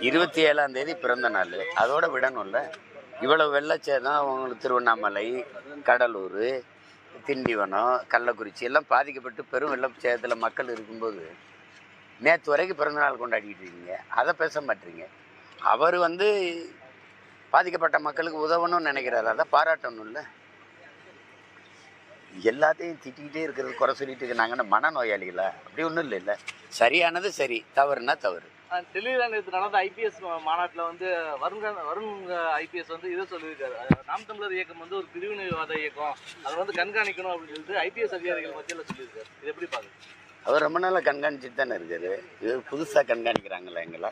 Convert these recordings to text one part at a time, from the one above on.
இருபத்தி ஏழாம் தேதி பிறந்த நாள். அதோட விடணும்ல. இவ்வளோ வெள்ளச்சேதம் அவங்களுக்கு திருவண்ணாமலை கடலூர் திண்டிவனம் கள்ளக்குறிச்சி எல்லாம் பாதிக்கப்பட்டு பெரும் வெள்ளச்சேதத்தில் மக்கள் இருக்கும்போது நேற்று வரைக்கும் பிறந்த நாள் கொண்டாடிக்கிட்டு இருக்கீங்க. அதை பேச மாட்டீங்க. அவர் வந்து பாதிக்கப்பட்ட மக்களுக்கு உதவணும்னு நினைக்கிறாரு. அதை பாராட்டணும்ல. எல்லாத்தையும் திட்டிக்கிட்டே இருக்கிறது குறை சொல்லிட்டு நாங்கள் மனநோயாளிகளா? அப்படி ஒன்றும் இல்லை இல்லை சரியானது சரி. தவறுனா தவறு. டெல்லியில நேற்று நடந்த ஐபிஎஸ் மாநாட்டில் வந்து வருண் வருண் ஐபிஎஸ் வந்து இதை சொல்லியிருக்காரு. நாம் தமிழர் இயக்கம் வந்து ஒரு பிரிவினைவாத இயக்கம். அதை வந்து கண்காணிக்கணும் அப்படின்னு சொல்லிட்டு ஐபிஎஸ் அதிகாரிகள் மத்தியில் சொல்லியிருக்காரு. இது எப்படி பாக்குறீங்க அவர் ரொம்ப நாளாக கண்காணிச்சுட்டு தானே இருக்காரு. இது புதுசாக கண்காணிக்கிறாங்களா எங்களை.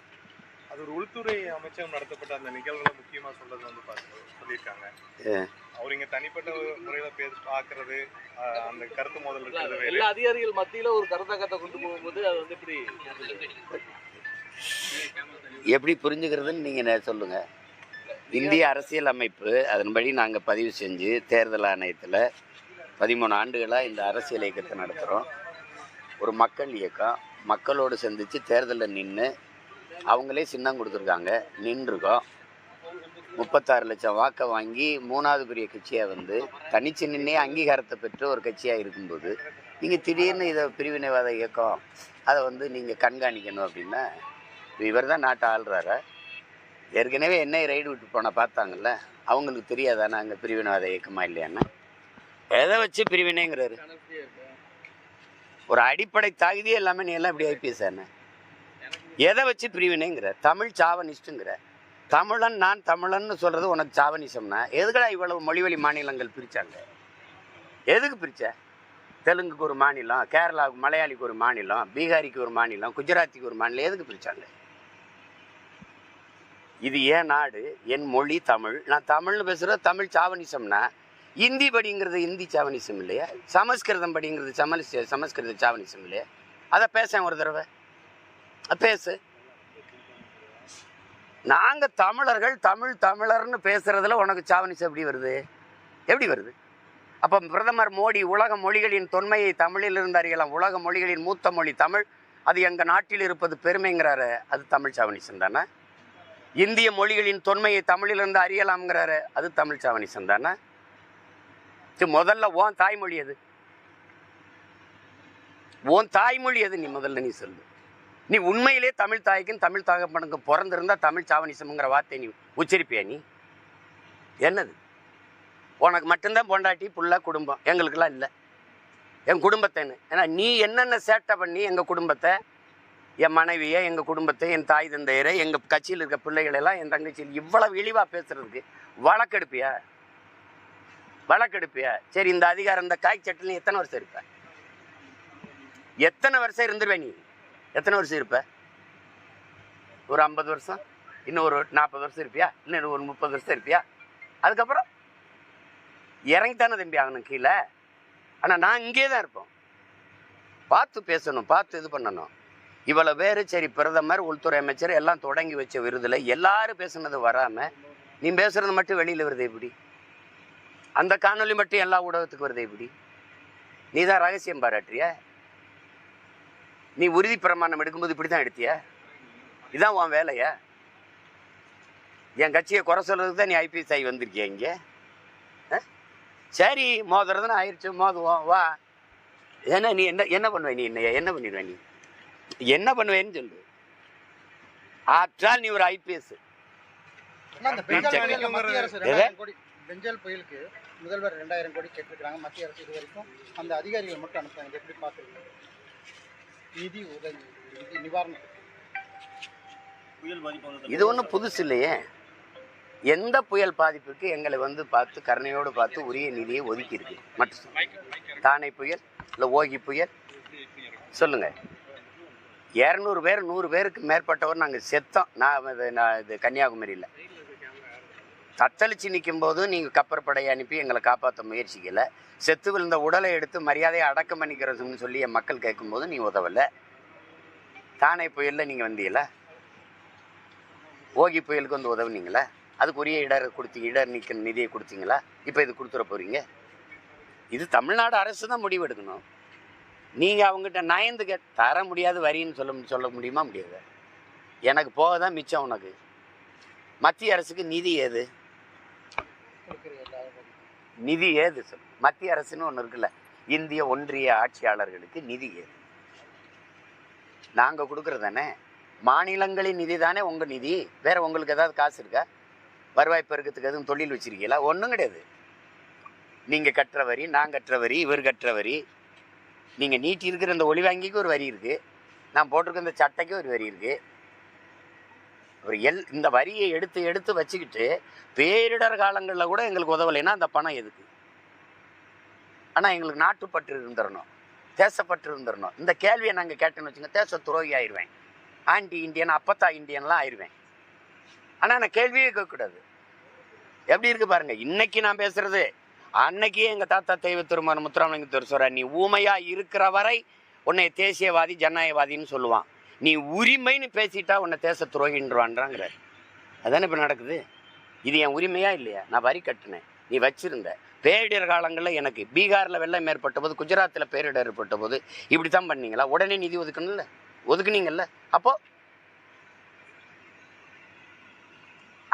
அது ஒரு உள்துறை அமைச்சகம் நடத்தப்பட்ட அந்த நிகழ்வுல முக்கியமா சொல்றது வந்து பார்த்து சொல்லியிருக்காங்க. அவர் இங்க தனிப்பட்ட முறையில பேச பாக்குறது அந்த கருத்து மோதல் இருக்கிறது எல்லா அதிகாரிகள் மத்தியில ஒரு கருத்தாக்கத்தை கொண்டு போகும்போது அது வந்து இப்படி எப்படி புரிஞ்சுக்கிறதுன்னு நீங்கள் சொல்லுங்கள் இந்திய அரசியல் அமைப்பு அதன்படி நாங்கள் பதிவு செஞ்சு தேர்தல் ஆணையத்தில் பதிமூணு ஆண்டுகளாக இந்த அரசியல் இயக்கத்தை நடத்துகிறோம் ஒரு மக்கள் இயக்கம். மக்களோடு சந்தித்து தேர்தலில் நின்று அவங்களே சின்னம் கொடுத்துருக்காங்க. நின்றுருக்கோம். முப்பத்தாறு லட்சம் வாக்கை வாங்கி மூணாவது பெரிய கட்சியாக வந்து தனிச்சு நின்னே அங்கீகாரத்தை பெற்று ஒரு கட்சியாக இருக்கும்போது நீங்கள் திடீர்னு இதை பிரிவினைவாத இயக்கம் அதை வந்து நீங்கள் கண்காணிக்கணும் அப்படின்னா இவர் தான் நாட்டை ஆள்றாரா. ஏற்கனவே என்னை ரைடு விட்டு போன பார்த்தாங்கல்ல அவங்களுக்கு தெரியாதா அங்கே பிரிவினவாத இயக்கமா இல்லையான்னு? எதை வச்சு பிரிவினைங்கிறாரு? ஒரு அடிப்படை தகுதியே எல்லாமே நீ எல்லாம் இப்படி ஐபிஎஸ் என்ன? எதை வச்சு பிரிவினைங்கிற? தமிழ் சாவனிஸ்ட்டுங்கிற தமிழன் நான் தமிழன்னு சொல்றது உனக்கு சாவனிசம்னா எதுக்கடா இவ்வளவு மொழிவழி மாநிலங்கள் பிரிச்சாங்க? எதுக்கு பிரிச்ச? தெலுங்குக்கு ஒரு மாநிலம் கேரளாவுக்கு மலையாளிக்கு ஒரு மாநிலம் பீகாரிக்கு ஒரு மாநிலம் குஜராத்திக்கு ஒரு மாநிலம் எதுக்கு பிரிச்சாங்க? இது ஏன் நாடு? என் மொழி தமிழ். நான் தமிழ்னு பேசுகிற தமிழ் சாவனிசம்னா இந்தி படிங்கிறது இந்தி சாவனிசம் இல்லையா? சமஸ்கிருதம் படிங்கிறது சமலி சமஸ்கிருத சாவனிசம் இல்லையா? அதை பேசேன் ஒரு தடவை. பேசு. நாங்கள் தமிழர்கள் தமிழ் தமிழர்னு பேசுகிறதுல உனக்கு சாவனிசம் எப்படி வருது? எப்படி வருது? அப்போ பிரதமர் மோடி உலக மொழிகளின் தொன்மையை தமிழிலிருந்து அறியலாம். உலக மொழிகளின் மூத்த மொழி தமிழ். அது எங்கள் நாட்டில் இருப்பது பெருமைங்கிறாரு. அது தமிழ் சாவனிசம் தானே? இந்திய மொழிகளின் தொன்மையை தமிழிலிருந்து அறியலாம்ங்கிறாரு. அது தமிழ் சாவணிசன் தானே? சரி, முதல்ல உன் தாய்மொழி அது உன் தாய்மொழி அது நீ முதல்ல நீ சொல்லு. நீ உண்மையிலே தமிழ் தாய்க்கும் தமிழ் தகப்பனுக்கும் பிறந்திருந்தா தமிழ் சாவணிசம்ங்கிற வார்த்தை நீ உச்சரிப்பியா நீ? என்னது? உனக்கு மட்டும்தான் பொண்டாட்டி புள்ள குடும்பம். எங்களுக்கெல்லாம் இல்லை. என் குடும்பத்தைன்னு. ஏன்னா நீ என்னென்ன சேட்டை பண்ணி எங்கள் குடும்பத்தை என் மனைவியை எங்கள் குடும்பத்தை என் தாய் தந்தையரை எங்கள் கட்சியில் இருக்க பிள்ளைகள் எல்லாம் என் தங்கச்சியில் இவ்வளவு இழிவாக பேசுறதுக்கு வழக்கெடுப்பியா? வழக்கெடுப்பியா? சரி இந்த அதிகாரம் இந்த காய் சட்டில் எத்தனை வருஷம் இருப்ப? எத்தனை வருஷம் இருந்துருவே நீ? எத்தனை வருஷம் இருப்ப? ஒரு ஐம்பது வருஷம்? இன்னும் ஒரு நாற்பது வருஷம் இருப்பியா? இன்னும் ஒரு முப்பது வருஷம் இருப்பியா? அதுக்கப்புறம்? இறங்கித்தானே தம்பி ஆகணும் கீழே? ஆனால் நான் இங்கே தான் இருப்போம். பார்த்து பேசணும் பார்த்து இது பண்ணணும். இவ்வளோ பேர் சரி பிரதமர் உள்துறை அமைச்சர் எல்லாம் தொடங்கி வச்ச விருதில் எல்லாரும் பேசுனது வராமல் நீ பேசுகிறது மட்டும் வெளியில் வருது எப்படி? அந்த காணொளி மட்டும் எல்லா ஊடகத்துக்கு வருது எப்படி? நீ தான் ரகசியம் பாராட்டுறிய? நீ உறுதி பிரமாணம் எடுக்கும்போது இப்படி தான் எடுத்திய? இதான் உன் வேலையா? என் கட்சியை குறை சொல்கிறதுக்கு தான் நீ ஐபிஎஸ் ஆகி வந்திருக்கிய இங்கே? சரி மோதுறதுன்னு ஆயிடுச்சு மோதுவோம் வா. ஏன்னா நீ என்ன என்ன பண்ணுவ நீ என்ன என்ன பண்ணிடுவேன் நீ? என்ன பண்ணுவேன்னு சொல்லு. ஆற்றால் நீ ஒரு ஐபிஎஸ். பெஞ்சால் புயலுக்கு முதல்வர் ரெண்டாயிரம் கோடி மத்திய அரசு இது வரைக்கும் அந்த அதிகாரிகள் மட்டும் அனுப்புறாங்க. எப்படி பார்த்துருக்கீங்க நிதி உதவி நிதி நிவாரணம். இது ஒன்றும் புதுசு இல்லையே. எந்த புயல் பாதிப்புக்கு எங்களை வந்து பார்த்து கருணையோடு பார்த்து உரிய நிதியை ஒதுக்கி இருக்கு மட்டும் சொல்லுங்க. தானே புயல் இல்லை ஓகி புயல்? சொல்லுங்க. இரநூறு பேர் நூறு பேருக்கு மேற்பட்டவர் நாங்கள் செத்தோம். நான் இது நான் இது கன்னியாகுமரியில். தத்தளிச்சு நிற்கும் போதும் நீங்கள் கப்பற்படையை அனுப்பி எங்களை காப்பாற்ற முயற்சிக்கலை. செத்து விழுந்த உடலை எடுத்து மரியாதையை அடக்கம் பண்ணிக்கிறதுன்னு சொல்லி என் மக்கள் கேட்கும்போது நீ உதவலை. தானே புயலில் நீங்கள் வந்தீங்கள? ஓகி புயலுக்கு வந்து உதவுனீங்களா? அதுக்கு உரிய இடர் கொடுத்தீங்க இடர் நிற்க நிதியை கொடுத்தீங்களா? இப்போ இது கொடுத்துட போகிறீங்க இது தமிழ்நாடு அரசு தான் முடிவு எடுக்கணும் நீங்கள் அவங்ககிட்ட நயந்து கே தர முடியாது வரின்னு சொல்ல சொல்ல முடியுமா முடியாது. எனக்கு போக தான் மிச்சம் உனக்கு. மத்திய அரசுக்கு நிதி ஏது? நிதி ஏது சொல்? மத்திய அரசுன்னு ஒன்று இருக்குல்ல இந்திய ஒன்றிய ஆட்சியாளர்களுக்கு நிதி ஏது? நாங்கள் கொடுக்குறதானே மாநிலங்களின் நிதி தானே உங்கள் நிதி? வேற உங்களுக்கு ஏதாவது காசு இருக்கா? வருவாய் பெருக்கத்துக்கு எதுவும் தொழில் வச்சிருக்கீங்களா? ஒன்றும் கிடையாது. நீங்கள் கட்டுற வரி நான் கட்டுற வரி இவர் கட்டுற வரி நீங்கள் நீட்டி இருக்கிற இந்த ஒளி வாங்கிக்கு ஒரு வரி இருக்குது நான் போட்டிருக்க இந்த சட்டைக்கு ஒரு வரி இருக்குது ஒரு எல் இந்த வரியை எடுத்து எடுத்து வச்சுக்கிட்டு பேரிடர் காலங்களில் கூட எங்களுக்கு உதவலைன்னா அந்த பணம் எதுக்கு? ஆனால் எங்களுக்கு நாட்டுப்பற்று இருந்துடணும் தேசப்பற்று இருந்துடணும் இந்த கேள்வியை நாங்கள் கேட்டேன்னு வச்சுங்க தேச துரோகி ஆயிடுவேன் ஆண்டி இந்தியன் அப்பத்தா இந்தியன்லாம் ஆயிடுவேன் ஆனால் நான் கேள்வியே கேட்கக்கூடாது. எப்படி இருக்கு பாருங்க இன்னைக்கு நான் பேசுறது அன்னைக்கே எங்கள் தாத்தா தெய்வ திருமணம் முத்துராமலிங்க சொல்கிறார் நீ ஊமையாக இருக்கிற வரை உன்னை தேசியவாதி ஜனநாயகவாதின்னு சொல்லுவான். நீ உரிமைன்னு பேசிட்டா உன்னை தேச துரோகின்றான்றாங்கிறார் அதானே இப்போ நடக்குது? இது என் உரிமையா இல்லையா? நான் வரி கட்டினேன். நீ வச்சிருந்த. பேரிடர் காலங்களில் எனக்கு பீகாரில் வெள்ளம் ஏற்பட்ட போது குஜராத்தில் பேரிடர் ஏற்பட்ட போது இப்படி தான் பண்ணீங்களா? உடனே நிதி ஒதுக்கணும்ல? ஒதுக்குனீங்கல்ல? அப்போ?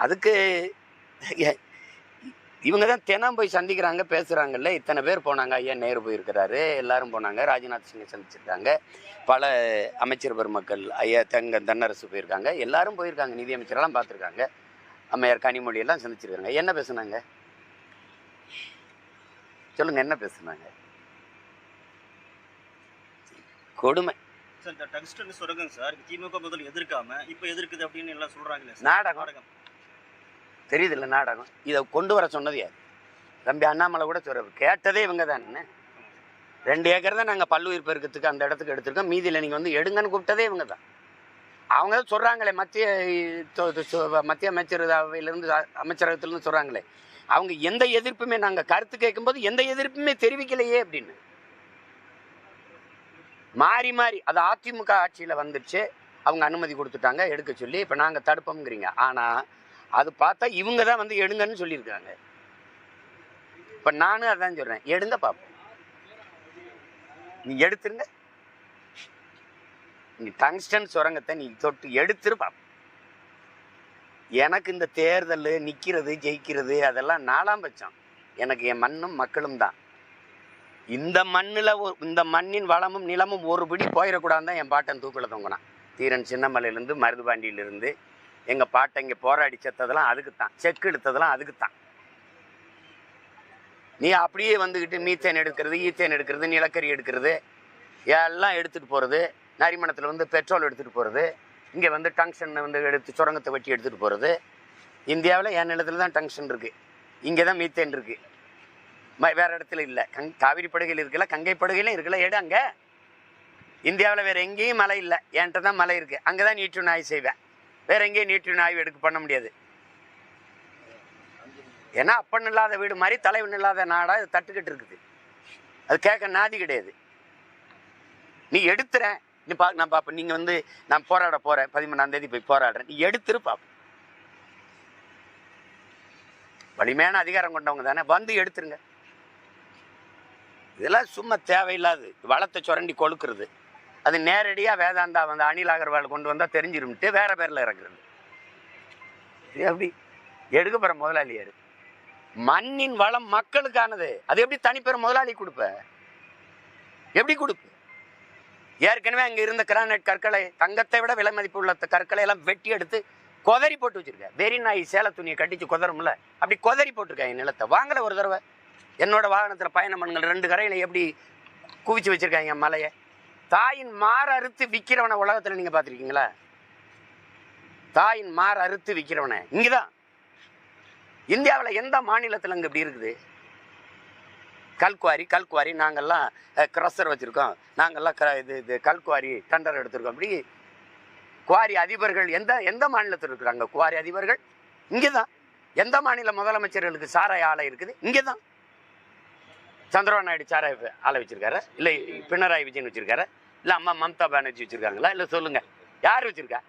அதுக்கு இவங்க தான் தினம் போய் சந்திக்கிறாங்க பேசுகிறாங்கல்ல இத்தனை பேர் போனாங்க. ஐயா நேரு போயிருக்கிறாரு. எல்லாரும் போனாங்க. ராஜ்நாத் சிங்கை சந்திச்சிருக்காங்க. பல அமைச்சர் பெருமக்கள் ஐயா தங்க தன்னரசு போயிருக்காங்க. எல்லாரும் போயிருக்காங்க. நிதி அமைச்சரெல்லாம் பார்த்துருக்காங்க. அம்மையார் கனிமொழி எல்லாம் சந்திச்சிருக்காங்க. என்ன பேசுனாங்க? சொல்லுங்க என்ன பேசுனாங்க? கொடுமை. சார் இந்த டங்ஸ்டன் சுரங்கம் சார் திமுக முதல் எதிர்க்காம இப்ப எதிர்க்குது அப்படின்னு எல்லாம் சொல்றாங்களே சார். நாடகம். தெரியுது இல்லை நாடகம். இதை கொண்டு வர சொன்னது யார்? தம்பி அண்ணாமலை கூட சொல்ற கேட்டதே இவங்க தானே ரெண்டு ஏக்கர் தான் நாங்கள் பல்லுயிர் பெருக்கத்துக்கு அந்த இடத்துக்கு எடுத்திருக்கோம். மீதியில் நீங்கள் வந்து எடுங்கன்னு கூப்பிட்டதே இவங்க தான். அவங்க தான் சொல்கிறாங்களே மத்திய தொ- அமைச்சர் அவையிலேருந்து மத்திய அமைச்சரகத்திலேருந்து சொல்கிறாங்களே அவங்க எந்த எதிர்ப்புமே நாங்கள் கருத்து கேட்கும்போது எந்த எதிர்ப்புமே தெரிவிக்கலையே அப்படின்னு. மாறி மாறி அது அதிமுக ஆட்சியில் வந்துடுச்சு அவங்க அனுமதி கொடுத்துட்டாங்க எடுக்க சொல்லி. இப்போ நாங்கள் தடுப்போம்ங்கிறீங்க. ஆனால் அது பார்த்தா இவங்க தான் வந்து எடுங்கன்னு சொல்லியிருக்காங்க இப்போ நானும் அதான் சொல்கிறேன் எடுங்க பார்ப்போம் நீ எடுத்துருங்க. நீ டங்ஸ்டன் சுரங்கத்தை நீ தொட்டு எடுத்துரு பார்ப்போம் எனக்கு இந்த தேர்தல் நிற்கிறது ஜெயிக்கிறது அதெல்லாம் நாலாம் பட்சம். எனக்கு என் மண்ணும் மக்களும் தான். இந்த மண்ணில் இந்த மண்ணின் வளமும் நிலமும் ஒரு பிடி போயிடக்கூடாது தான் என் பாட்டன் தூக்கில் தொங்கினான். தீரன் சின்னமலையிலேருந்து மருதுபாண்டியிலிருந்து எங்கள் பாட்டை இங்கே போராடி செத்ததெல்லாம் அதுக்கு தான் செக்கு எடுத்ததெல்லாம் அதுக்கு தான் நீ அப்படியே வந்துக்கிட்டு மீத்தேன் எடுக்கிறது ஈத்தேன் எடுக்கிறது நிலக்கரி எடுக்கிறது எல்லாம் எடுத்துகிட்டு போகிறது நரிமணத்தில் வந்து பெட்ரோல் எடுத்துகிட்டு போகிறது இங்கே வந்து டங்ஷன் வந்து எடுத்து சுரங்கத்தை வெட்டி எடுத்துகிட்டு போகிறது இந்தியாவில் என் நிலத்தில் தான் டங்ஷன் இருக்குது இங்கே தான் மீத்தேன் இருக்குது ம வேறு இடத்துல இல்லை. கங் காவிரி படுகையில் இருக்கல கங்கை படுகையிலும் இருக்கல எடு அங்கே. இந்தியாவில் வேறு எங்கேயும் மலை இல்லை. என்கிட்ட தான் மலை இருக்குது அங்கே தான் நீட்டு நாய் செய்வேன் வேற எங்கேயும் நீட்டு ஆய்வு எடுக்க பண்ண முடியாது. ஏன்னா அப்பன் இல்லாத வீடு மாதிரி தலைவன் இல்லாத நாடா இது தட்டுக்கிட்டு இருக்குது. அது கேட்க நாதி கிடையாது. நீ எடுத்துற நீ பா நான் பார்ப்பேன் நீங்கள் வந்து நான் போராட போகிறேன் பதிமூணாம் தேதி போய் போராடுறேன். நீ எடுத்துரு பார்ப்போம் வலிமையான அதிகாரம் கொண்டவங்க தானே. வந்து எடுத்துருங்க. இதெல்லாம் சும்மா தேவையில்லாது. வளத்தை சுரண்டி கொழுக்கிறது. அது நேரடியாக வேதாந்தா வந்து அனில் அகர்வால் கொண்டு வந்தால் தெரிஞ்சிரும்ட்டு வேற பேரில் இறக்குறது இது எப்படி? எடுக்க போகிற முதலாளி மண்ணின் வளம் மக்களுக்கானது. அது எப்படி தனிப்பெரும் முதலாளி கொடுப்ப? எப்படி கொடுப்ப? ஏற்கனவே அங்கே இருந்த கிரானைட் கற்களை தங்கத்தை விட விலை மதிப்பு உள்ள கற்களை எல்லாம் வெட்டி எடுத்து கொதறி போட்டு வச்சிருக்க. வெறி நாய் சேல துணியை கட்டிச்சு கொதரும்ல? அப்படி கொதறி போட்டிருக்கேன் என் நிலத்தை. வாங்கலை ஒரு தடவை. என்னோட வாகனத்தில் பயணம் பண்ணுங்கள் ரெண்டு கரையில் எப்படி குவிச்சு வச்சுருக்காங்க மலையை? தாயின் மாற அறுத்து விற்கிறவனை உலகத்தில் நீங்கள் பார்த்துருக்கீங்களா? தாயின் மாற அறுத்து விற்கிறவனை இங்கே தான் இந்தியாவில் எந்த மாநிலத்தில் அங்கே இப்படி இருக்குது? கல்குவாரி கல்குவாரி நாங்கள்லாம் கிரஷர் வச்சுருக்கோம். நாங்கள்லாம் க இது இது கல்குவாரி டண்டர் எடுத்திருக்கோம். அப்படி குவாரி அதிபர்கள் எந்த எந்த மாநிலத்தில் இருக்கிறாங்க? குவாரி அதிபர்கள்? இங்கே தான் எந்த மாநில முதலமைச்சர்களுக்கு சாராய ஆலை இருக்குது? இங்கே தான் சந்திரபாபு நாயுடு சாராய ஆலை வச்சிருக்காரு. இல்லை பினராயி விஜயன் வச்சிருக்காரு. இல்லை அம்மா மம்தா பானர்ஜி வச்சிருக்காங்களா? இல்லை சொல்லுங்க. யார் வச்சிருக்கா?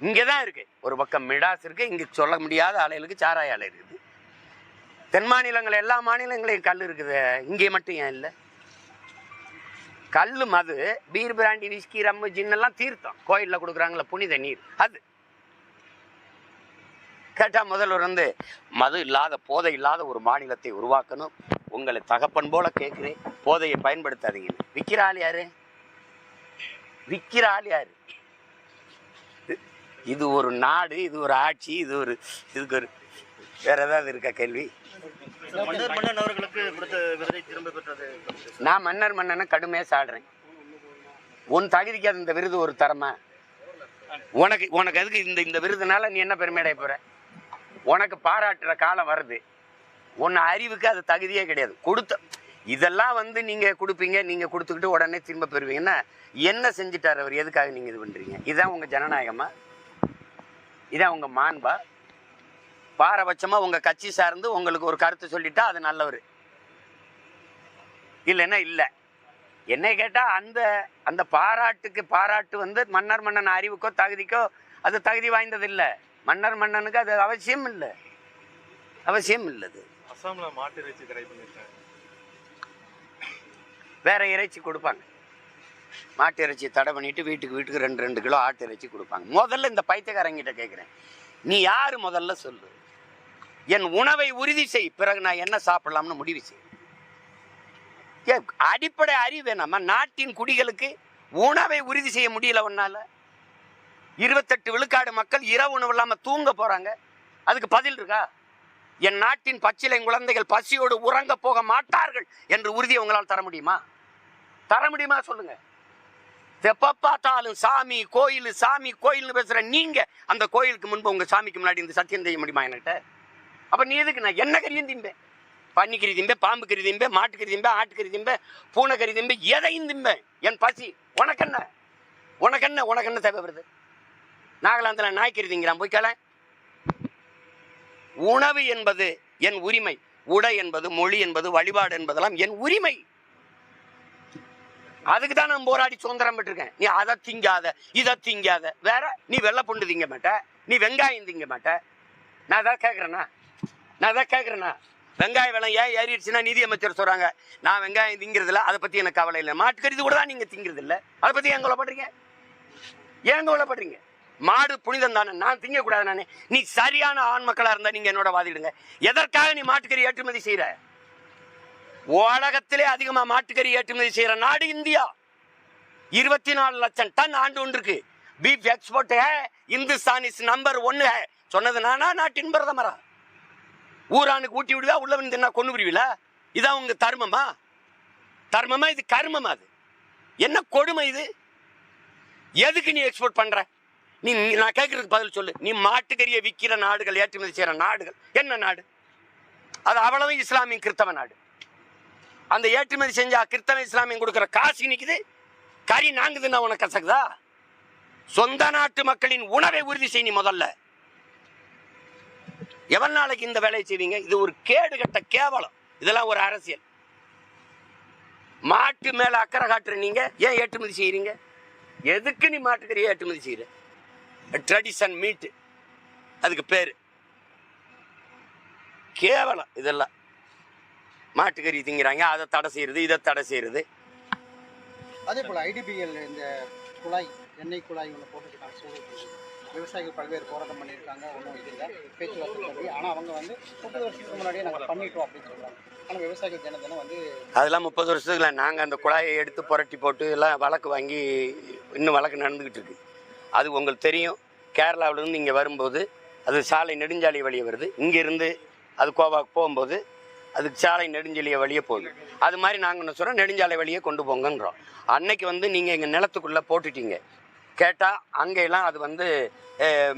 இங்கே தான் இருக்கு. ஒரு பக்கம் மிடாஸ் இருக்கு. இங்கே சொல்ல முடியாத ஆலைகளுக்கு சாராய ஆலை இருக்குது. தென் மாநிலங்கள் எல்லா மாநிலங்களையும் கல் இருக்குது. இங்கே மட்டும் ஏன் இல்லை? கல் மது பீர் பிராண்டி விஸ்கி ரம்மு ஜின்னெல்லாம் தீர்த்தம். கோயிலில் கொடுக்குறாங்களே புனித நீர். அது. கேட்டால் முதல்வர் வந்து மது இல்லாத போதை இல்லாத ஒரு மாநிலத்தை உருவாக்கணும். உங்களை தகப்பன் போல கேட்குறேன். போதையை பயன்படுத்தாதீங்க. விற்கிற ஆள் யாரு? விற்கிற ஆள் யாரு? இது- ஒரு நாடு இது ஒரு ஆட்சி இது ஒரு இதுக்கு ஒரு வேற ஏதாவது இருக்கா கேள்வி? நான் மன்னர் மன்னனை கடுமையாக சாடுறேன். உன் தகுதிக்கு அது இந்த விருது ஒரு தரமா? உனக்கு உனக்கு எதுக்கு இந்த இந்த விருதுனால நீ என்ன பெருமை அடைய போற? உனக்கு பாராட்டுற காலம் வருது. உன் அறிவுக்கு அது தகுதியே கிடையாது. கொடுத்த இதெல்லாம் வந்து நீங்கள் கொடுப்பீங்க நீங்கள் கொடுத்துக்கிட்டு உடனே திரும்ப பெறுவீங்கன்னா என்ன செஞ்சுட்டார் அவர்? எதுக்காக நீங்கள் இது பண்ணுறீங்க இதான் உங்கள் ஜனநாயகமா? இதான் உங்கள் மாண்பா? பாரபட்சமாக உங்கள் கட்சி சார்ந்து உங்களுக்கு ஒரு கருத்து சொல்லிட்டா அது நல்லவர். இல்லைன்னா இல்லை. என்னை கேட்டால் அந்த அந்த பாராட்டுக்கு பாராட்டு வந்து மன்னர் மன்னன் அறிவுக்கோ தகுதிக்கோ அது தகுதி வாய்ந்தது இல்லை மன்னர் மன்னனுக்கு அது அவசியம் இல்லை. அவசியம் இல்லது. அசாமில் மாட்டு இறைச்சி ட்ரை பண்ணிருக்காங்க வேற இறைச்சி கொடுப்பாங்க. மாட்டு இறைச்சி தடை பண்ணிட்டு வீட்டுக்கு வீட்டுக்கு ரெண்டு ரெண்டு கிலோ ஆட்டு இறைச்சி கொடுப்பாங்க. முதல்ல இந்த பைத்தியக்காரங்கிட்ட கேட்குறேன் நீ யாரு முதல்ல சொல்லு. என் உணவை உறுதி செய். பிறகு நான் என்ன சாப்பிடலாம்னு முடிவு செய். ஏ, அடிப்படை அறிவு வேணாமா நாட்டின் குடிகளுக்கு உணவை உறுதி செய்ய முடியல ஒன்னால இருபத்தெட்டு விழுக்காடு மக்கள் இரவு உணவு இல்லாமல் தூங்க போகிறாங்க அதுக்கு பதில் இருக்கா? என் நாட்டின் பச்சிலை குழந்தைகள் பசியோடு உறங்க போக மாட்டார்கள் என்று உறுதியை உங்களால் தர முடியுமா? தர முடியுமா சொல்லுங்க. எப்ப பார்த்தாலும் சாமி கோயில் சாமி கோயில்னு பேசுற நீங்க அந்த கோயிலுக்கு முன்பு உங்க சாமிக்கு முன்னாடி இந்த சத்தியம் செய்ய முடியுமா என்கிட்ட? அப்ப நீ எதுக்கு நான் என்ன கறியும் திம்பேன் பன்னிக்கறி திம்பே பாம்பு கறி திம்பே மாட்டுக்கறி கறி ஆட்டுக்கறி திம்பேன் பூனைக்கறி திம்பே எதையும் திம்பேன் என் பசி உனக்கு என்ன உனக்கு என்ன உனக்கு என்ன நாகாலாந்தில் நாய்க்கறி திங்கிறான் போய் உணவு என்பது என் உரிமை உடை என்பது மொழி என்பது வழிபாடு என்பதெல்லாம் என் உரிமை. அதுக்கு தான் நான் போராடி சுதந்திரம் பெற்றிருக்கேன். நீ அதை திங்காத இதை திங்காத. வேற நீ வெள்ளை பொண்டு திங்க மாட்ட நீ வெங்காயம் திங்க மாட்ட. நான் அதான் கேட்குறேண்ணா நான் அதான் கேட்குறேண்ணா வெங்காய விலை ஏன் ஏறிடுச்சுன்னா நிதி அமைச்சர் சொல்றாங்க நான் வெங்காயம் திங்கிறதில்ல அதை பத்தி எனக்கு கவலை இல்லை. மாட்டுக்கறி கூட தான் நீங்கள் திங்கிறது இல்லை அதை பற்றி ஏன் கவலைப்படுறீங்க? ஏன் கவலைப்படுறீங்க? மாடு புனிதம் தானே? நான் திங்கக்கூடாது நானே. நீ சரியான ஆண் மக்களா இருந்தா நீங்க என்னோட வாதிடுங்க. எதற்காக நீ மாட்டுக்கறி ஏற்றுமதி செய்யற உலகத்திலே அதிகமா மாட்டுக்கறி ஏற்றுமதி செய்யற நாடு இந்தியா. இருபத்தி நாலு லட்சம் டன் ஆண்டு ஒன்றுக்கு. Beef export hey Hindustan is number ஒன்னு ஹே. சொன்னது நானா? நாட்டின் பிரதமரா? ஊரானுக்கு ஊட்டி விடுவா உள்ள வந்து என்ன கொண்டு விடுவீல இதான் உங்க தர்மமா? தர்மமா? இது கர்மமா அது? என்ன கொடுமை இது? எதுக்கு நீ எக்ஸ்போர்ட் பண்ற? நீ நான் கேட்கறதுக்கு பதில் சொல்லு. நீ மாட்டுக்கறியை விற்கிற நாடுகள் ஏற்றுமதி செய்கிற நாடுகள். என்ன நாடு? அது அவ்வளவு இஸ்லாமிய கிறித்தவ நாடு. அந்த ஏற்றுமதி செஞ்சா கிறித்தவ இஸ்லாமியம் கொடுக்குற காசு நிற்குது கறி நாங்குதுன்னா உனக்கு கசக்குதா? சொந்த நாட்டு மக்களின் உணவை உறுதி செய் நீ முதல்ல. எவன் நாளைக்கு இந்த வேலையை செய்வீங்க? இது ஒரு கேடு கட்ட கேவலம். இதெல்லாம் ஒரு அரசியல். மாட்டு மேல அக்கறை காட்டுற நீங்க ஏன் ஏற்றுமதி செய்யறீங்க? எதுக்கு நீ மாட்டுக்கறியை ஏற்றுமதி செய்யற? ட்ரெடிஷன் மீட்டு அதுக்கு பேரு. கேவலம் இதெல்லாம். மாட்டுக்கறி திங்கிறாங்க அதை தடை செய்யறது இதை தடை செய்யறது. அதே போல் ஐடிபிஎல் இந்த குழாய் எண்ணெய் குழாய் ஒன்று போட்டுக்கிட்டாங்க விவசாயிகள் பல்வேறு போராட்டம் பண்ணியிருக்காங்க ஒன்றும் இது இல்லை பேச்சுவார்த்தை சொல்லி ஆனால் அவங்க வந்து முப்பது வருஷத்துக்கு முன்னாடியே நாங்கள் பண்ணிட்டோம் அப்படின்னு சொல்கிறாங்க ஆனால் விவசாயிகள் தினத்தினம் வந்து அதெல்லாம் முப்பது வருஷத்துக்குல நாங்கள் அந்த குழாயை எடுத்து புரட்டி போட்டு எல்லாம் வழக்கு வாங்கி இன்னும் வழக்கு நடந்துக்கிட்டு இருக்கு. அது உங்களுக்கு தெரியும். கேரளாவிலேருந்து இங்கே வரும்போது அது சாலை நெடுஞ்சாலை வழியே வருது. இங்கேருந்து அது கோவாக்கு போகும்போது அதுக்கு சாலை நெடுஞ்சாலையை வழியே போகுது. அது மாதிரி நாங்கள் என்ன சொல்கிறோம் நெடுஞ்சாலை வழியே கொண்டு போங்கன்றோம். அன்னைக்கு வந்து நீங்கள் எங்கள் நிலத்துக்குள்ளே போட்டுட்டீங்க. கேட்டால் அங்கெல்லாம் அது வந்து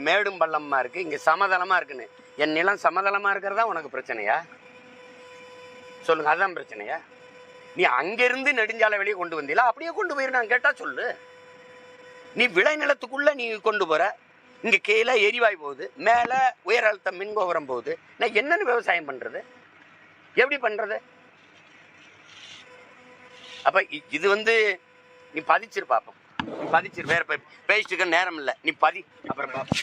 மேடும் பள்ளமாக இருக்குது இங்கே சமதளமாக இருக்குன்னு. என் நிலம் சமதளமாக இருக்கிறதா உனக்கு பிரச்சனையா? சொல்லுங்கள் அதுதான் பிரச்சனையா? நீ அங்கேருந்து நெடுஞ்சாலை வெளியே கொண்டு வந்தீங்களா? அப்படியே கொண்டு போயிருந்தாங்க. கேட்டால் சொல்லு. நீ விளைநிலத்துக்குள்ள நீ கொண்டு போற. இங்க கீழே எரிவாயு போகுது மேல உயர் அழுத்த மின்கோபுரம் போகுது. நான் என்னன்னு விவசாயம் பண்றது? எப்படி பண்றது? அப்ப இது வந்து நீ பதிச்சிரு பாப்போம். நீ பதிச்சிரு வேற பேசிட்டு நேரம் இல்லை. நீ பதி அப்புறம் பாப்போம்.